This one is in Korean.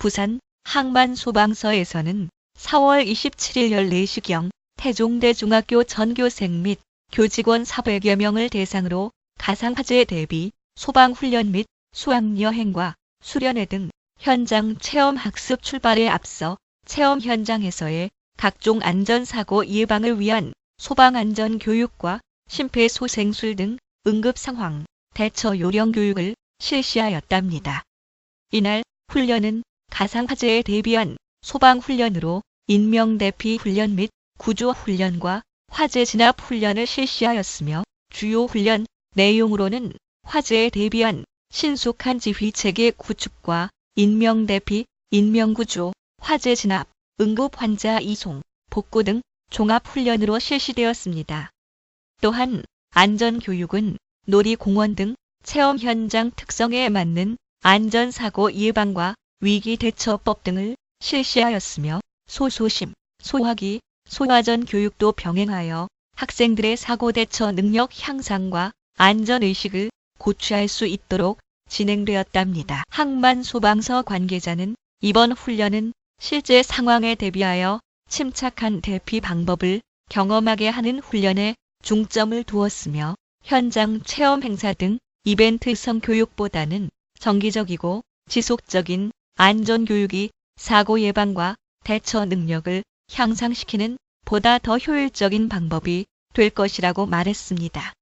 부산 항만소방서에서는 4월 27일 14시경 태종대 중학교 전교생 및 교직원 400여 명을 대상으로 가상화재 대비 소방훈련 및 수학여행과 수련회 등 현장 체험 학습 출발에 앞서 체험 현장에서의 각종 안전사고 예방을 위한 소방안전 교육과 심폐소생술 등 응급상황 대처 요령 교육을 실시하였답니다. 이날 훈련은 가상 화재에 대비한 소방훈련으로 인명대피 훈련 및 구조훈련과 화재 진압 훈련을 실시하였으며 주요 훈련 내용으로는 화재에 대비한 신속한 지휘체계 구축과 인명대피, 인명구조, 화재 진압, 응급 환자 이송, 복구 등 종합훈련으로 실시되었습니다. 또한 안전교육은 놀이공원 등 체험 현장 특성에 맞는 안전사고 예방과 위기 대처법 등을 실시하였으며 소소심, 소화기, 소화전 교육도 병행하여 학생들의 사고 대처 능력 향상과 안전의식을 고취할 수 있도록 진행되었답니다. 항만 소방서 관계자는 이번 훈련은 실제 상황에 대비하여 침착한 대피 방법을 경험하게 하는 훈련에 중점을 두었으며 현장 체험 행사 등 이벤트성 교육보다는 정기적이고 지속적인 안전교육이 사고 예방과 대처 능력을 향상시키는 보다 더 효율적인 방법이 될 것이라고 말했습니다.